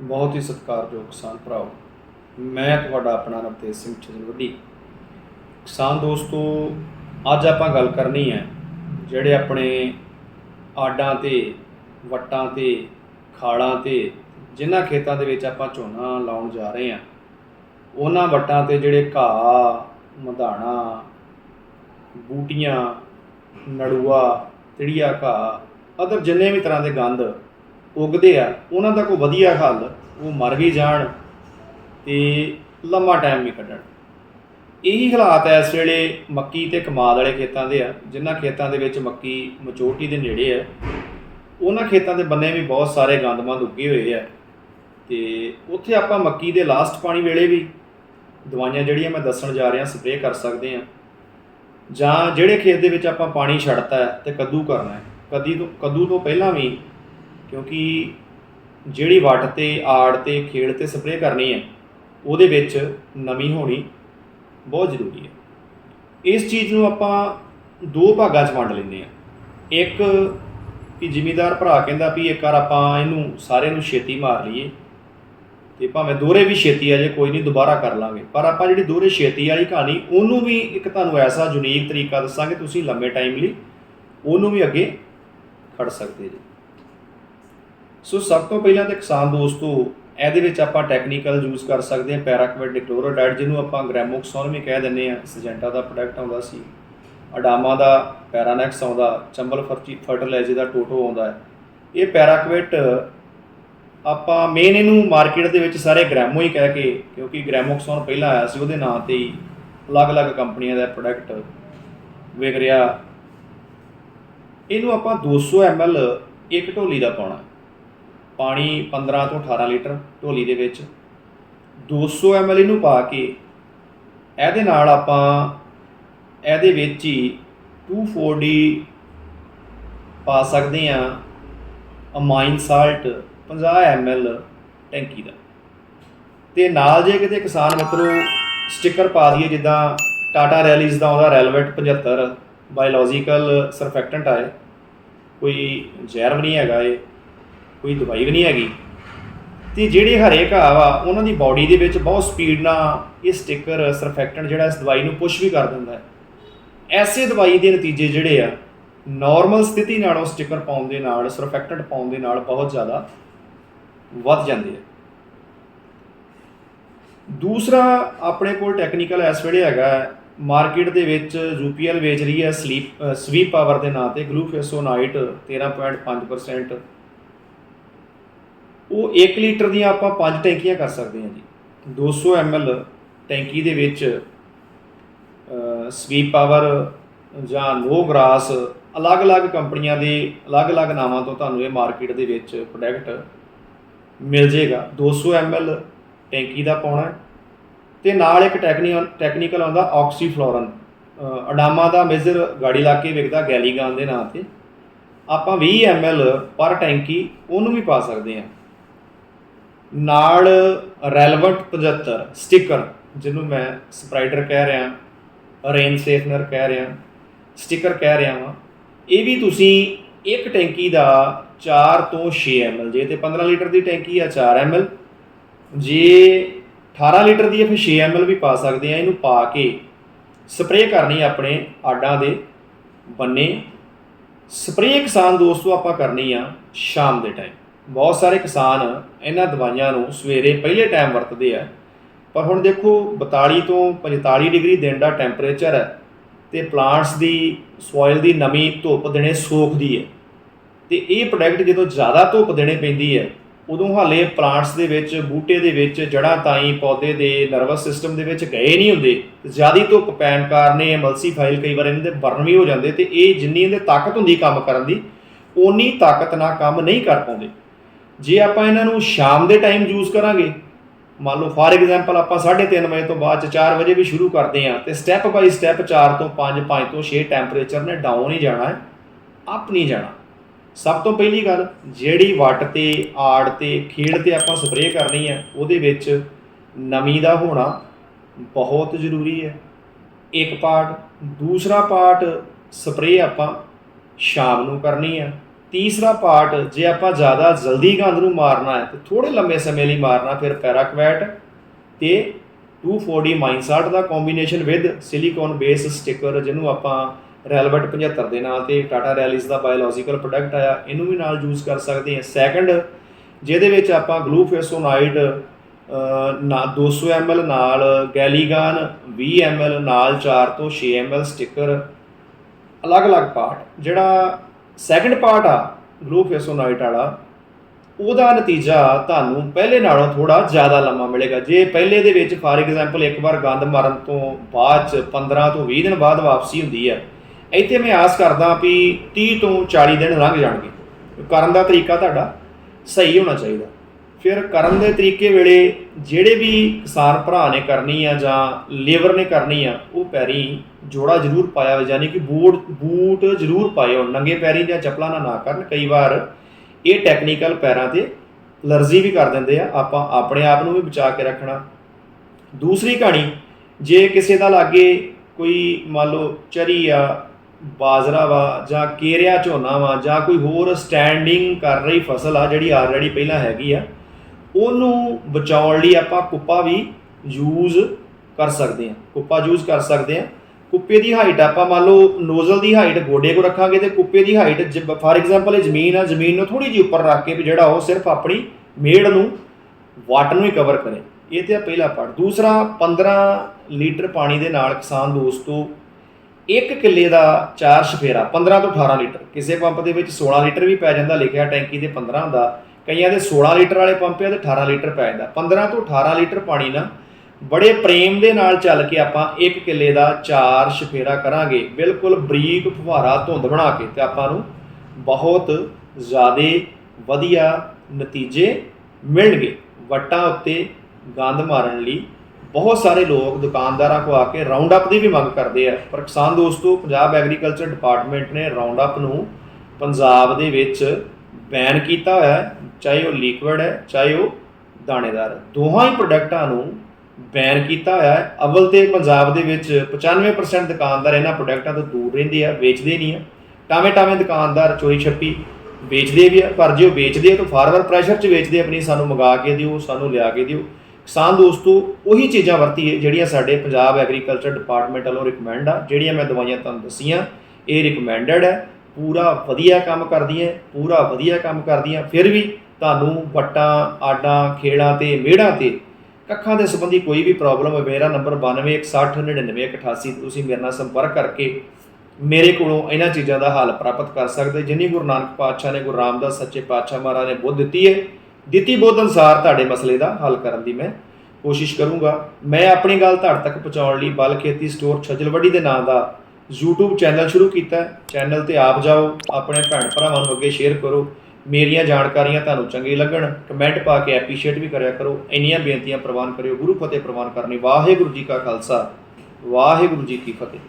ਬਹੁਤ ਹੀ ਸਤਿਕਾਰਯੋਗ ਕਿਸਾਨ ਭਰਾਓ, ਮੈਂ ਤੁਹਾਡਾ ਆਪਣਾ ਨਵਤੇਜ ਸਿੰਘ ਚੰਦਵੱਡੀ ਕਿਸਾਨ ਦੋਸਤੋ, ਅੱਜ ਆਪਾਂ ਗੱਲ ਕਰਨੀ ਹੈ ਜਿਹੜੇ ਆਪਣੇ ਆਡਾਂ ਤੇ, ਵੱਟਾਂ ਤੇ, ਖਾਲਾਂ ਤੇ, ਜਿਨ੍ਹਾਂ ਖੇਤਾਂ ਦੇ ਵਿੱਚ ਆਪਾਂ ਝੋਨਾ ਲਾਉਣ ਜਾ ਰਹੇ ਹਾਂ, ਉਹਨਾਂ ਵੱਟਾਂ ਤੇ ਜਿਹੜੇ ਘਾਹ, ਮਧਾਣਾ, ਬੂਟੀਆਂ, ਨੜੂਆ, ਤਿੜੀਆ ਘਾਹ, ਅਦਰ ਜਿੰਨੇ ਵੀ ਤਰ੍ਹਾਂ ਦੇ ਗੰਦ ਉੱਗਦੇ ਆ, ਉਹਨਾਂ ਦਾ ਕੋਈ ਵਧੀਆ ਹੱਲ, ਉਹ ਮਰ ਵੀ ਜਾਣ ਤੇ ਲੰਮਾ ਟਾਈਮ ਵੀ ਕੱਢਣ। ਇਹੀ ਹਾਲਾਤ ਐ ਇਸ ਵੇਲੇ ਮੱਕੀ ਤੇ ਕਮਾਦ ਵਾਲੇ ਖੇਤਾਂ ਦੇ ਆ, ਜਿਨ੍ਹਾਂ ਖੇਤਾਂ ਦੇ ਵਿੱਚ ਮੱਕੀ ਮਚੋਟੀ ਦੇ ਨੇੜੇ ਆ। ਉਹਨਾਂ ਖੇਤਾਂ ਦੇ ਬੰਨੇ ਵੀ ਬਹੁਤ ਸਾਰੇ ਗੰਦਮੰਦ ਉੱਗੇ ਹੋਏ ਆ। ਤੇ ਉੱਥੇ ਆਪਾਂ ਮੱਕੀ ਦੇ ਲਾਸਟ ਪਾਣੀ ਵੇਲੇ ਵੀ ਦਵਾਈਆਂ ਜਿਹੜੀਆਂ ਮੈਂ ਦੱਸਣ ਜਾ ਰਿਹਾ ਸਪਰੇਅ ਕਰ ਸਕਦੇ ਆ। ਜਾਂ ਜਿਹੜੇ ਖੇਤ ਦੇ ਵਿੱਚ ਆਪਾਂ ਪਾਣੀ ਛੱਡਤਾ ਹੈ ਤੇ ਕੱਦੂ ਕਰਨਾ ਹੈ। ਕਦੀ ਤੋਂ ਕੱਦੂ ਤੋਂ ਪਹਿਲਾਂ ਵੀ ਕਿਉਂਕਿ ਜਿਹੜੀ ਵੱਟ ਤੇ, ਆੜ ਤੇ ਖੇੜ ਤੇ ਸਪਰੇਅ ਕਰਨੀ ਹੈ, ਉਹਦੇ ਵਿੱਚ ਨਮੀ ਹੋਣੀ ਬਹੁਤ ਜ਼ਰੂਰੀ ਹੈ। ਇਸ ਚੀਜ਼ ਨੂੰ ਆਪਾਂ ਦੋ ਭਾਗਾਂ 'ਚ ਵੰਡ ਲੈਂਦੇ ਆ ਇੱਕ ਕਿ ਜ਼ਿਮੀਦਾਰ ਭਰਾ ਕਹਿੰਦਾ ਵੀ ਇੱਕ ਵਾਰ ਆਪਾਂ ਇਹਨੂੰ ਸਾਰੇ ਨੂੰ ਛੇਤੀ ਮਾਰ ਲਈਏ ਤੇ ਭਾਵੇਂ ਦੋਹਰੇ ਵੀ ਛੇਤੀ ਆ ਜੇ, ਕੋਈ ਨਹੀਂ, ਦੁਬਾਰਾ ਕਰ ਲਾਂਗੇ। ਪਰ ਆਪਾਂ ਜਿਹੜੀ ਦੋਹਰੇ ਛੇਤੀ ਵਾਲੀ ਕਹਾਣੀ, ਉਹਨੂੰ ਵੀ ਇੱਕ ਤੁਹਾਨੂੰ ਐਸਾ ਯੂਨੀਕ ਤਰੀਕਾ ਦੱਸਾਂਗੇ, ਤੁਸੀਂ ਲੰਮੇ ਟਾਈਮ ਲਈ, ਉਹਨੂੰ ਵੀ ਅੱਗੇ ਖੜ ਸਕਦੇ ਜੀ। ਸੋ ਸਭ ਤੋਂ ਪਹਿਲਾਂ ਤੇ ਕਿਸਾਨ ਦੋਸਤੋ, ਇਹਦੇ ਵਿੱਚ ਆਪਾਂ ਟੈਕਨੀਕਲ ਯੂਜ਼ ਕਰ ਸਕਦੇ ਹਾਂ ਪੈਰਾਕਵਿਟ ਡਿਕਲੋਰੋਡਾਈਡ ਜਿਹਨੂੰ ਆਪਾਂ ਗ੍ਰੈਮੋਕਸੋਨ ਵੀ ਕਹਿ ਦਿੰਦੇ ਆ ਸਜੈਂਟਾ ਦਾ ਪ੍ਰੋਡਕਟ ਆਉਂਦਾ ਸੀ। ਅਡਾਮਾ ਦਾ, ਪੈਰਾਨੈਕਸ ਆਉਂਦਾ, ਚੰਬਲ ਫਰਚੀ ਫਰਟੀਲਾਈਜ਼ਰ ਦਾ ਟੋਟੋ ਆਉਂਦਾ ਇਹ ਪੈਰਾਕਵਿਟ ਆਪਾਂ ਮੇਨ ਇਹਨੂੰ ਮਾਰਕੀਟ ਦੇ ਵਿੱਚ ਸਾਰੇ ਗ੍ਰੈਮੋ ਹੀ ਕਹਿ ਕੇ, ਕਿਉਂਕਿ ਗ੍ਰੈਮੋਕਸੋਨ ਪਹਿਲਾਂ ਆਇਆ ਸੀ, ਉਹਦੇ ਨਾਂ ਤੇ ਹੀ ਅਲੱਗ-ਅਲੱਗ ਕੰਪਨੀਆਂ ਦਾ ਪ੍ਰੋਡਕਟ ਵਿਕ ਰਿਹਾ। ਇਹਨੂੰ ਆਪਾਂ 200 ml ਇੱਕ ਢੋਲੀ ਦਾ ਪਾਉਣਾ। ਪਾਣੀ 15 ਤੋਂ 18 ਲੀਟਰ ਢੋਲੀ ਦੇ ਵਿੱਚ 200 ml ਨੂੰ ਪਾ ਕੇ ਇਹਦੇ ਨਾਲ ਆਪਾਂ ਇਹਦੇ ਵਿੱਚ ਹੀ 240 ਪਾ ਸਕਦੇ ਆ ਅਮਾਈਨ ਸਾਲਟ 50 ml ਟੈਂਕੀ ਦਾ। ਤੇ ਨਾਲ ਜੇ ਕਿਤੇ ਕਿਸਾਨ ਮਿੱਤਰੋ ਸਟicker ਪਾ ਦਈਏ ਜਿੱਦਾਂ ਟਾਟਾ ਰੈਲੀਜ਼ ਦਾ ਉਹਦਾ ਰੈਲਵੈਂਟ 75 ਬਾਇਓਲੋਜੀਕਲ ਸਰਫੈਕਟੈਂਟ ਆਏ ਕੋਈ ਜ਼ਹਿਰ ਵੀ ਨਹੀਂ ਹੈਗਾ ਇਹ। ਕੋਈ ਦਵਾਈ ਵੀ ਨਹੀਂ ਹੈਗੀ। ਤੇ ਜਿਹੜੇ ਹਰੇ ਘਾਹ ਵਾ, ਉਹਨਾਂ ਦੀ ਬਾਡੀ ਦੇ ਵਿੱਚ ਬਹੁਤ ਸਪੀਡ ਨਾਲ ਇਹ ਸਟicker ਸਰਫੈਕਟੈਂਟ ਜਿਹੜਾ ਇਸ ਦਵਾਈ ਨੂੰ ਪੁਸ਼ ਵੀ ਕਰ ਦਿੰਦਾ ਹੈ। ਐਸੇ ਦਵਾਈ ਦੇ ਨਤੀਜੇ ਜਿਹੜੇ ਆ ਨਾਰਮਲ ਸਥਿਤੀ ਨਾਲੋਂ ਸਟicker ਪਾਉਣ ਦੇ ਨਾਲ ਸਰਫੈਕਟੈਂਟ ਪਾਉਣ ਦੇ ਨਾਲ ਬਹੁਤ ਜ਼ਿਆਦਾ ਵੱਧ ਜਾਂਦੇ ਆ। ਦੂਸਰਾ ਆਪਣੇ ਕੋਲ ਟੈਕਨੀਕਲ ਇਸ ਵੇਲੇ ਹੈਗਾ ਮਾਰਕੀਟ ਦੇ ਵਿੱਚ ਯੂਪੀਐਲ ਵੇਚ ਰਹੀ ਹੈ ਸਲੀਪ ਸਵੀਪ ਪਾਵਰ ਦੇ ਨਾਂ ਤੇ ਗਲੂਫੇਸੋਨਾਈਟ 13.5% ਉਹ 1 ਲੀਟਰ ਦੀਆਂ ਆਪਾਂ ਪੰਜ ਟੈਂਕੀਆਂ ਕਰ ਸਕਦੇ ਹਾਂ ਜੀ। 200 ml ਟੈਂਕੀ ਦੇ ਵਿੱਚ ਸਵੀਪ ਪਾਵਰ ਜਾਂ ਨੋ ਗ੍ਰਾਸ ਅਲੱਗ-ਅਲੱਗ ਕੰਪਨੀਆਂ ਦੇ ਅਲੱਗ-ਅਲੱਗ ਨਾਵਾਂ ਤੋਂ ਤੁਹਾਨੂੰ ਇਹ ਮਾਰਕੀਟ ਦੇ ਵਿੱਚ ਪ੍ਰੋਡਕਟ ਮਿਲ ਜੇਗਾ 200 ml ਟੈਂਕੀ ਦਾ ਪਾਉਣਾ ਹੈ ਤੇ ਨਾਲ ਇੱਕ ਟੈਕਨੀਕਲ ਟੈਕਨੀਕਲ ਆਉਂਦਾ ਆਕਸੀਫਲੋਰਨ ਅਡਾਮਾ ਦਾ ਮੇਜਰ ਗਾੜੀ ਲਾ ਕੇ ਵਿਕਦਾ ਗੈਲੀਗਾਨ ਦੇ ਨਾਂ ਤੇ। ਆਪਾਂ 20 ml ਪਰ ਟੈਂਕੀ ਉਹਨੂੰ ਵੀ ਪਾ ਸਕਦੇ ਹਾਂ। ਨਾਲ ਰੈਲੇਵੈਂਟ 75 ਸਟicker ਜਿਹਨੂੰ ਮੈਂ ਸਪਰਾਈਡਰ ਕਹਿ ਰਿਹਾ ਰੇਨ ਸੇਫਨਰ ਕਹਿ ਰਿਹਾ ਸਟicker ਕਹਿ ਰਿਹਾ ਵਾਂ। ਇਹ ਵੀ ਤੁਸੀਂ ਇੱਕ ਟੈਂਕੀ ਦਾ 4 ਤੋਂ 6 ml, ਜੇ ਤੇ 15 ਲੀਟਰ ਦੀ ਟੈਂਕੀ ਆ 4 ml, ਜੇ 18 ਲੀਟਰ ਦੀ ਹੈ ਫਿਰ 6 ml ਵੀ ਪਾ ਸਕਦੇ ਆ। ਇਹਨੂੰ ਪਾ ਕੇ ਸਪਰੇਅ ਕਰਨੀ ਆਪਣੇ ਆਡਾਂ ਦੇ ਬੰਨੇ। ਸਪਰੇਅ ਕਿਸਾਨ ਦੋਸਤੋ ਆਪਾਂ ਕਰਨੀ ਆ ਸ਼ਾਮ ਦੇ ਟਾਈਮ ਬਹੁਤ ਸਾਰੇ ਕਿਸਾਨ ਇਹਨਾਂ ਦਵਾਈਆਂ ਨੂੰ ਸਵੇਰੇ ਪਹਿਲੇ ਟਾਈਮ ਵਰਤਦੇ ਆ। ਪਰ ਹੁਣ ਦੇਖੋ 42 ਤੋਂ 45 ਡਿਗਰੀ ਦਿਨ ਦਾ ਟੈਂਪਰੇਚਰ ਹੈ ਤੇ ਪਲਾਂਟਸ ਦੀ ਸੋਇਲ ਦੀ ਨਮੀ ਧੁੱਪ ਦੇਣੇ ਸੋਖਦੀ ਹੈ। ਤੇ ਇਹ ਪ੍ਰੋਡਕਟ ਜਦੋਂ ਜ਼ਿਆਦਾ ਧੁੱਪ ਦੇਣੇ ਪੈਂਦੀ ਹੈ, ਉਦੋਂ ਹਾਲੇ ਪਲਾਂਟਸ ਦੇ ਵਿੱਚ, ਬੂਟੇ ਦੇ ਵਿੱਚ ਜੜਾਂ ਤਾਈਂ, ਪੌਦੇ ਦੇ ਨਰਵਸ ਸਿਸਟਮ ਦੇ ਵਿੱਚ ਗਏ ਨਹੀਂ ਹੁੰਦੇ। ਜ਼ਿਆਦੀ ਧੁੱਪ ਪੈਣ ਕਾਰਨ ਇਹ ਐਮਲਸੀਫਾਈਲ ਕਈ ਵਾਰ ਇਹਨਾਂ ਦੇ ਬਰਨ ਵੀ ਹੋ ਜਾਂਦੇ ਤੇ ਇਹ ਜਿੰਨੀ ਇਹਦੇ ਤਾਕਤ ਹੁੰਦੀ ਕੰਮ ਕਰਨ ਦੀ, ਓਨੀ ਤਾਕਤ ਨਾਲ ਕੰਮ ਨਹੀਂ ਕਰ ਪਾਉਂਦੇ। ਜੇ ਆਪਾਂ ਇਹਨਾਂ ਨੂੰ ਸ਼ਾਮ ਦੇ ਟਾਈਮ ਯੂਜ਼ ਕਰਾਂਗੇ, ਮੰਨ ਲਓ ਫਾਰ ਐਗਜ਼ਾਮਪਲ ਆਪਾਂ 3:30 ਵਜੇ ਤੋਂ ਬਾਅਦ ਚ 4 ਵਜੇ ਵੀ ਸ਼ੁਰੂ ਕਰਦੇ ਹਾਂ, ਤੇ ਸਟੈਪ ਬਾਈ ਸਟੈਪ 4 ਤੋਂ 5 5 ਤੋਂ 6 ਟੈਂਪਰੇਚਰ ਨੇ ਡਾਊਨ ਹੀ ਜਾਣਾ ਹੈ ਅਪ ਨਹੀਂ ਜਾਣਾ। ਸਭ ਤੋਂ ਪਹਿਲੀ ਗੱਲ, ਜਿਹੜੀ ਵੱਟ ਤੇ, ਆੜ ਤੇ ਖੇੜ ਤੇ ਆਪਾਂ ਸਪਰੇਅ ਕਰਨੀ ਹੈ, ਉਹਦੇ ਵਿੱਚ ਨਮੀ ਦਾ ਹੋਣਾ ਬਹੁਤ ਜ਼ਰੂਰੀ ਹੈ। ਇੱਕ ਪਾਰਟ ਦੂਸਰਾ ਪਾਰਟ ਸਪਰੇਅ ਆਪਾਂ ਸ਼ਾਮ ਨੂੰ ਕਰਨੀ ਹੈ। ਤੀਸਰਾ ਪਾਰਟ, ਜੇ ਆਪਾਂ ਜ਼ਿਆਦਾ ਜਲਦੀ ਗੰਦ ਨੂੰ ਮਾਰਨਾ ਹੈ, ਤੇ ਥੋੜੇ ਲੰਮੇ ਸਮੇਂ ਲਈ ਮਾਰਨਾ ਫਿਰ ਪੈਰਾਕਵੈਟ ਤੇ 240 ਮਾਈਨਸਾਰਟ ਦਾ combination with silicon base sticker ਜਿਹਨੂੰ ਆਪਾਂ ਰੈਲਵਟ 75 ਦੇ ਨਾਂ ਤੇ ਟਾਟਾ ਰੈਲਿਸ ਦਾ ਬਾਇਓਲੋਜੀਕਲ ਪ੍ਰੋਡਕਟ ਆਇਆ, ਇਹਨੂੰ ਵੀ ਨਾਲ ਯੂਜ਼ ਕਰ ਸਕਦੇ ਹਾਂ। ਸੈਕੰਡ ਜਿਹਦੇ ਵਿੱਚ ਆਪਾਂ ਗਲੂਫੇਸੋਨਾਈਡ ਨਾ 200 ml ਨਾਲ ਗੈਲੀਗਨ 20 ml ਨਾਲ 4 ਤੋਂ 6 ml ਸਟicker ਅਲੱਗ-ਅਲੱਗ ਪਾਰਟ, ਜਿਹੜਾ ਸੈਕੰਡ ਪਾਰਟ ਆ ਗਲੂਫੇਸੋਨਾਈਟ ਵਾਲਾ। ਉਹਦਾ ਨਤੀਜਾ ਤੁਹਾਨੂੰ ਪਹਿਲੇ ਨਾਲੋਂ ਥੋੜਾ ਜ਼ਿਆਦਾ ਲੰਮਾ ਮਿਲੇਗਾ। ਜੇ ਪਹਿਲੇ ਦੇ ਵਿੱਚ ਫਾਰ ਐਗਜ਼ਾਮਪਲ ਇੱਕ ਵਾਰ ਗੰਦ ਮਾਰਨ ਤੋਂ ਬਾਅਦ ਚ 15 ਤੋਂ 20 ਦਿਨ ਬਾਅਦ ਵਾਪਸੀ ਹੁੰਦੀ ਹੈ ਇੱਥੇ ਮੈਂ ਆਸ ਕਰਦਾ ਵੀ 30 ਤੋਂ 40 ਦਿਨ ਲੰਘ ਜਾਣਗੇ। ਕਰਨ ਦਾ ਤਰੀਕਾ ਤੁਹਾਡਾ ਸਹੀ ਹੋਣਾ ਚਾਹੀਦਾ। ਫਿਰ ਕਰਨ ਦੇ ਤਰੀਕੇ ਵੇਲੇ ਜਿਹੜੇ ਵੀ ਕਿਸਾਨ ਭਰਾ ਨੇ ਕਰਨੀ ਆ ਜਾਂ ਲੇਬਰ ਨੇ ਕਰਨੀ ਆ, ਉਹ ਪੈਰੀ ਜੋੜਾ ਜ਼ਰੂਰ ਪਾਇਆ ਹੋਵੇ ਯਾਨੀ ਕਿ ਬੂਟ ਬੂਟ ਜ਼ਰੂਰ ਪਾਏ ਹੋਣ, ਨੰਗੇ ਪੈਰੀ ਜਾਂ ਚੱਪਲਾਂ ਨਾਲ ਨਾ ਕਰਨ। ਕਈ ਵਾਰ ਇਹ ਟੈਕਨੀਕਲ ਪੈਰਾਂ ਤੇ ਲਰਜ਼ੀ ਵੀ ਕਰ ਦਿੰਦੇ ਆ, ਆਪਾਂ ਆਪਣੇ ਆਪ ਨੂੰ ਵੀ ਬਚਾ ਕੇ ਰੱਖਣਾ। ਦੂਸਰੀ ਕਹਾਣੀ, ਜੇ ਕਿਸੇ ਦਾ ਲਾਗੇ ਕੋਈ ਮੰਨ ਲਓ ਚਰੀ ਆ, ਬਾਜਰਾ ਵਾ ਜਾਂ ਕੇਰਿਆ ਝੋਨਾ ਵਾ ਜਾਂ ਕੋਈ ਹੋਰ ਸਟੈਂਡਿੰਗ ਕਰ ਰਹੀ ਫਸਲ ਆ, ਜਿਹੜੀ ਆਲਰੇਡੀ ਪਹਿਲਾਂ ਹੈਗੀ ਆ ਉਹਨੂੰ ਬਚਾਉਣ ਲਈ ਆਪਾਂ ਕੁੱਪਾ ਵੀ ਯੂਜ਼ ਕਰ ਸਕਦੇ ਹਾਂ। ਕੁੱਪਾ ਯੂਜ਼ ਕਰ ਸਕਦੇ ਹਾਂ। ਕੁੱਪੇ ਦੀ ਹਾਈਟ ਆਪਾਂ ਮੰਨ ਲਓ ਨੋਜ਼ਲ ਦੀ ਹਾਈਟ ਗੋਡੇ ਕੋ ਰੱਖਾਂਗੇ ਤੇ ਕੁੱਪੇ ਦੀ ਹਾਈਟ ਫਾਰ ਐਗਜ਼ਾਮਪਲ ਇਹ ਜ਼ਮੀਨ ਆ, ਜ਼ਮੀਨ ਨੂੰ ਥੋੜੀ ਜਿਹੀ ਉੱਪਰ ਰੱਖ ਕੇ ਵੀ ਜਿਹੜਾ ਉਹ ਸਿਰਫ ਆਪਣੀ ਮੇੜ ਨੂੰ ਵਾਟਰ ਨੂੰ ਹੀ ਕਵਰ ਕਰੇ। ਇਹ ਤੇ ਆ ਪਹਿਲਾ ਪਾਰਟ ਦੂਸਰਾ 15 ਲੀਟਰ ਪਾਣੀ ਦੇ ਨਾਲ ਕਿਸਾਨ ਦੋਸਤੋ, ਇੱਕ ਕਿੱਲੇ ਦਾ ਚਾਰ ਸ਼ਫੇਰਾ 15 ਤੋਂ 18 ਲੀਟਰ। ਕਿਸੇ ਪੰਪ ਦੇ ਵਿੱਚ 16 ਲੀਟਰ ਵੀ ਪੈ ਜਾਂਦਾ, ਲਿਖਿਆ ਟੈਂਕੀ ਦੇ 15 ਦਾ। ਕਈਆਂ ਦੇ 16 ਲੀਟਰ ਵਾਲੇ ਪੰਪ ਆ ਤੇ 18 ਲੀਟਰ ਪੈ ਜਾਂਦਾ। 15 ਤੋਂ 18 ਲੀਟਰ ਪਾਣੀ ਨਾ ਬੜੇ ਪ੍ਰੇਮ ਦੇ ਨਾਲ ਚੱਲ ਕੇ ਆਪਾਂ ਇੱਕ ਕਿੱਲੇ ਦਾ ਚਾਰ ਸ਼ਫੇਰਾ ਕਰਾਂਗੇ। ਬਿਲਕੁਲ ਬਰੀਕ ਫੁਹਾਰਾ ਧੁੰਦ ਬਣਾ ਕੇ ਤੇ ਆਪਾਂ ਨੂੰ ਬਹੁਤ ਜ਼ਿਆਦੇ ਵਧੀਆ ਨਤੀਜੇ ਮਿਲਣਗੇ। ਵਟਾਂ ਉੱਤੇ ਗੰਦ ਮਾਰਨ ਲਈ ਬਹੁਤ ਸਾਰੇ ਲੋਕ ਦੁਕਾਨਦਾਰਾਂ ਕੋ ਆ ਕੇ ਰਾਉਂਡ ਅਪ ਦੀ ਵੀ ਮੰਗ ਕਰਦੇ ਆ। ਪਰ ਕਿਸਾਨ ਦੋਸਤੋ, ਪੰਜਾਬ ਐਗਰੀਕਲਚਰ ਡਿਪਾਰਟਮੈਂਟ ਨੇ ਰਾਉਂਡ ਅਪ ਨੂੰ ਪੰਜਾਬ ਦੇ ਵਿੱਚ ਬੈਨ ਕੀਤਾ ਹੋਇਆ ਹੈ। ਚਾਹੇ ਉਹ ਲਿਕਵਿਡ ਹੈ, ਚਾਹੇ ਉਹ ਦਾਣੇਦਾਰ ਦੋਹਾਂ ਹੀ ਪ੍ਰੋਡਕਟਾਂ ਨੂੰ ਬੈਨ ਕੀਤਾ ਹੋਇਆ ਹੈ। ਅਵਲ ਤੇ ਪੰਜਾਬ ਦੇ ਵਿੱਚ 95% ਦੁਕਾਨਦਾਰ ਇਹਨਾਂ ਪ੍ਰੋਡਕਟਾਂ ਤੋਂ ਦੂਰ ਰਹਿੰਦੇ ਆ, ਵੇਚਦੇ ਨਹੀਂ ਆ। ਟਾਵੇਂ ਟਾਵੇਂ ਦੁਕਾਨਦਾਰ ਚੋਰੀ ਛੱਪੀ ਵੇਚਦੇ ਵੀ ਆ, ਪਰ ਜੇ ਉਹ ਵੇਚਦੇ ਆ ਤਾਂ ਫਾਰਮਰ ਪ੍ਰੈਸ਼ਰ 'ਚ ਵੇਚਦੇ ਆਪਣੀ ਸਾਨੂੰ ਮੰਗਾ ਕੇ ਦਿਓ, ਸਾਨੂੰ ਲਿਆ ਕੇ ਦਿਓ। ਕਿਸਾਨ ਦੋਸਤੋ, ਉਹੀ ਚੀਜ਼ਾਂ ਵਰਤੀਏ ਜਿਹੜੀਆਂ ਸਾਡੇ ਪੰਜਾਬ ਐਗਰੀਕਲਚਰ ਡਿਪਾਰਟਮੈਂਟ ਵੱਲੋਂ ਰਿਕਮੈਂਡ ਆ, ਜਿਹੜੀਆਂ ਮੈਂ ਦਵਾਈਆਂ ਤੁਹਾਨੂੰ ਦੱਸੀਆਂ, ਇਹ ਰਿਕਮੈਂਡਡ ਹੈ। ਪੂਰਾ ਵਧੀਆ ਕੰਮ ਕਰਦੀਆਂ, ਪੂਰਾ ਵਧੀਆ ਕੰਮ ਕਰਦੀਆਂ, ਫਿਰ ਵੀ ਤੁਹਾਨੂੰ ਵੱਟਾਂ, ਆਡਾਂ, ਖੇੜਾਂ ਤੇ ਮਿਹੜਾਂ ਤੇ ਕੱਖਾਂ ਦੇ ਸੰਬੰਧੀ ਕੋਈ ਵੀ ਪ੍ਰੋਬਲਮ ਹੈ ਮੇਰਾ ਨੰਬਰ 9216999188 ਤੁਸੀਂ ਮੇਰੇ ਨਾਲ ਸੰਪਰਕ ਕਰਕੇ ਮੇਰੇ ਕੋਲੋਂ ਇਹਨਾਂ ਚੀਜ਼ਾਂ ਦਾ ਹੱਲ ਪ੍ਰਾਪਤ ਕਰ ਸਕਦੇ। ਜਿੰਨੀ ਗੁਰੂ ਨਾਨਕ ਪਾਤਸ਼ਾਹ ਨੇ, ਗੁਰੂ ਰਾਮਦਾਸ ਸੱਚੇ ਪਾਤਸ਼ਾਹ ਮਹਾਰਾਜ ਨੇ ਬੁੱਧ ਦਿੱਤੀ ਹੈ, ਦਿੱਤੀ ਬੁੱਧ ਅਨੁਸਾਰ ਤੁਹਾਡੇ ਮਸਲੇ ਦਾ ਹੱਲ ਕਰਨ ਦੀ ਮੈਂ ਕੋਸ਼ਿਸ਼ ਕਰੂੰਗਾ। ਮੈਂ ਆਪਣੀ ਗੱਲ ਤੁਹਾਡੇ ਤੱਕ ਪਹੁੰਚਾਉਣ ਲਈ ਬਲ ਖੇਤੀ ਸਟੋਰ ਛਜਲਵੜੀ ਦੇ ਨਾਂ ਦਾ YouTube ਚੈਨਲ ਸ਼ੁਰੂ ਕੀਤਾ। ਚੈਨਲ ਤੇ ਆਪ ਜਾਓ, ਆਪਣੇ ਭੈਣ ਭਰਾਵਾਂ ਨੂੰ ਅੱਗੇ ਸ਼ੇਅਰ ਕਰੋ। ਮੇਰੀਆਂ ਜਾਣਕਾਰੀਆਂ ਤੁਹਾਨੂੰ ਚੰਗੀ ਲੱਗਣ, ਕਮੈਂਟ ਪਾ ਕੇ ਐਪਰੀਸ਼ੀਏਟ ਵੀ ਕਰਿਆ ਕਰੋ, ਇੰਨੀਆਂ ਬੇਨਤੀਆਂ ਪ੍ਰਵਾਨ ਕਰਿਓ, ਗੁਰੂ ਫਤਿਹ ਪ੍ਰਵਾਨ ਕਰਨੀ, ਵਾਹਿਗੁਰੂ ਜੀ ਕਾ ਖਾਲਸਾ, ਵਾਹਿਗੁਰੂ ਜੀ ਕੀ ਫਤਿਹ।